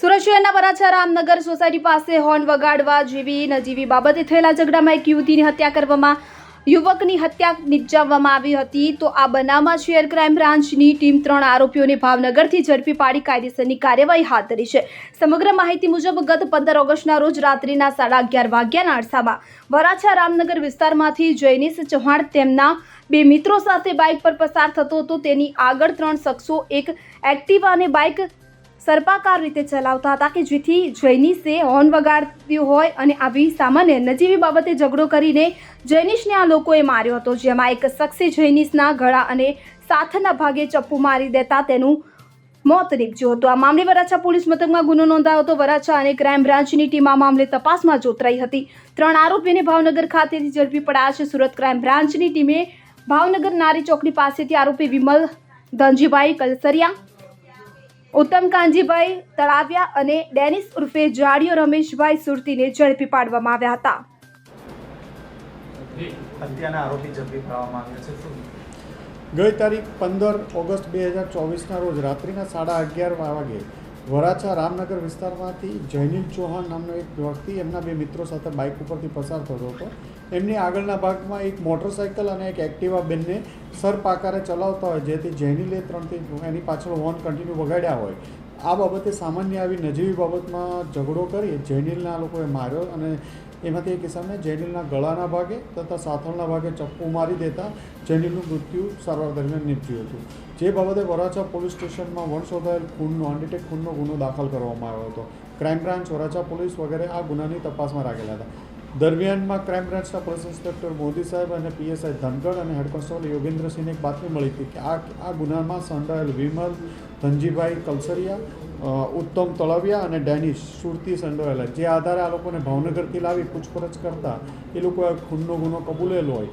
સુરત શહેરના વરાછા રામનગર સોસાયટી પાસે હોર્ન વગાડવા જેવી નજીવી બાબતે થયેલા ઝઘડામાં એક યુવતીની હત્યા કરવામાં, યુવકની હત્યા નિપજાવવામાં આવી હતી. તો આ બનાવમાં શેર ક્રાઇમ બ્રાન્ચની ટીમ ત્રણ આરોપીઓને ભાવનગરથી ઝડપી પાડી કાયદેસરની કાર્યવાહી હાથ ધરી છે. સમગ્ર માહિતી મુજબ ગત પંદર ઓગસ્ટના રોજ રાત્રિના સાડા અગિયાર વાગ્યાના અરસામાં, વરાછા રામનગર વિસ્તારમાંથી જૈનિશ ચૌહાણ તેમના બે મિત્રો સાથે બાઇક પર પસાર થતો હતો. તેની આગળ ત્રણ શખ્સો, એક એક્ટિવા અને બાઇક સર્પાકાર રીતે ચલાવતા હતા કે જેથી જૈનિશે હોર્ન વગાડ્યું હોય અને આવી સામાન્ય નજીવી બાબતે ઝઘડો કરીને જૈનિશને આ લોકોએ માર્યો હતો, જેમાં એક શખ્સે જૈનિશના ગળા અને સાથના ભાગે ચપ્પુ મારી દેતા તેનું મોત નીપજ્યું હતું. આ મામલે વરાછા પોલીસ મથકમાં ગુનો નોંધાયો હતો. વરાછા અને ક્રાઇમ બ્રાન્ચની ટીમ આ મામલે તપાસમાં જોતરાઈ હતી. ત્રણ આરોપીને ભાવનગર ખાતેથી ઝડપી પડાયા છે. સુરત ક્રાઇમ બ્રાન્ચની ટીમે ભાવનગર નારી ચોકડી પાસેથી આરોપી વિમલ ધનજીભાઈ કલસરિયા ઉત્તમ કાંજીભાઈ તળાવિયા અને ડેનિસ ઉર્ફે જાડિયો રમેશભાઈ સુરતીને ઝડપી પાડવામાં આવ્યા હતા. હત્યાના આરોપી ઝડપી પાડવામાં આવ્યા છે. ગઈ તારીખ પંદર ઓગસ્ટ બે હજાર ચોવીસના રોજ રાત્રિના સાડા અગિયાર વાગે વરાછા રામનગર વિસ્તારમાંથી જૈનિલ ચૌહાણ નામનો એક વ્યક્તિ એમના બે મિત્રો સાથે બાઇક ઉપરથી પસાર થતો હતો. એમની આગળના ભાગમાં એક મોટરસાઇકલ અને એક એક્ટિવા બેનને સરપાકારે ચલાવતા હોય, જેથી જૈનિલે ત્રણથી, એની પાછળ હોર્ન કન્ટિન્યુ વગાડ્યા હોય. આ બાબતે સામાન્ય આવી નજીવી બાબતમાં ઝઘડો કરી જૈનિલના લોકોએ માર્યો અને એમાંથી એક કિસ્સાને જૈનિલના ગળાના ભાગે તથા સાથળના ભાગે ચપ્પુ મારી દેતા જૈનિલનું મૃત્યુ સારવાર દરમિયાન નીપજ્યું હતું. જે બાબતે વરાછા પોલીસ સ્ટેશનમાં વણ ખૂનનો અનડિટેક ખૂનનો ગુનો દાખલ કરવામાં આવ્યો હતો. ક્રાઇમ બ્રાન્ચ વરાછા પોલીસ વગેરે આ ગુનાની તપાસમાં રાખેલા હતા. દરમિયાનમાં ક્રાઇમ બ્રાન્ચના પોલીસ ઇન્સ્પેક્ટર મોદી સાહેબ અને પીએસઆઈ ધનગઢ અને હેડ કોન્સ્ટેબલ યોગેન્દ્રસિંહને એક બાતમી મળી હતી કે આ આ ગુનામાં સંડોયેલ વિમલ, ધનજીભાઈ કલસરિયા ઉત્તમ તળવિયા અને ડેનિશ સુરતી સંડોવાયેલા જે આધારે આ લોકોને ભાવનગરથી લાવી પૂછપરછ કરતા એ લોકોએ ખૂનનો ગુનો કબૂલેલો હોય.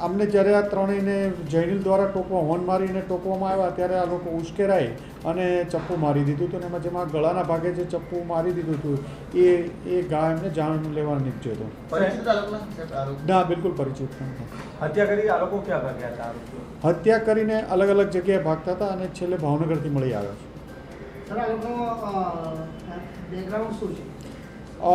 અમને જ્યારે આ ત્રણેયને જૈનિલ દ્વારા ટોકવા હોર્ન મારીને ટોકવામાં આવ્યા ત્યારે આ લોકો ઉશ્કેરાઈ અને ચપ્પુ મારી દીધું હતું અને એમાં જેમાં ગળાના ભાગે જે ચપ્પુ મારી દીધું હતું એ એ ગા એમને જાણ લેવા નીપજ્યો હતો. ના બિલકુલ પરિચિત હત્યા કરી આ લોકો ક્યાં ભાગ્યા હતા? હત્યા કરીને અલગ અલગ જગ્યાએ ભાગતા હતા અને છેલ્લે ભાવનગરથી મળી આવ્યા છે. સર આ બેકગ્રાઉન્ડ શું છે? અ,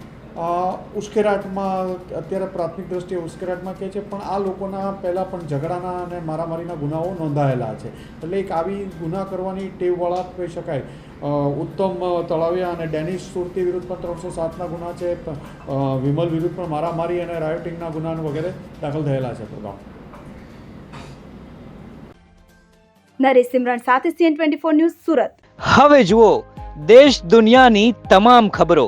ઉશ્કેરાટમાં અત્યારે પ્રાથમિક દ્રષ્ટિએ ઉશ્કેરાટમાં કહે છે પણ આ લોકોના પહેલાં પણ ઝઘડાના અને મારામારીના ગુનાઓ નોંધાયેલા છે. એટલે એક આવી ગુના કરવાની ટેવવાળા કહી શકાય. ઉત્તમ તળાવિયા અને ડેનિશ સુરતી વિરુદ્ધ પણ ત્રણસો સાતના ગુના છે વિમલ વિરુદ્ધ પણ મારામારી અને રાયોટિંગના ગુના વગેરે દાખલ થયેલા છે પ્રભાવ નરેશ સિમરણ સાથે CN twenty four news Surat. હવે જુઓ દેશ દુનિયાની તમામ ખબરો.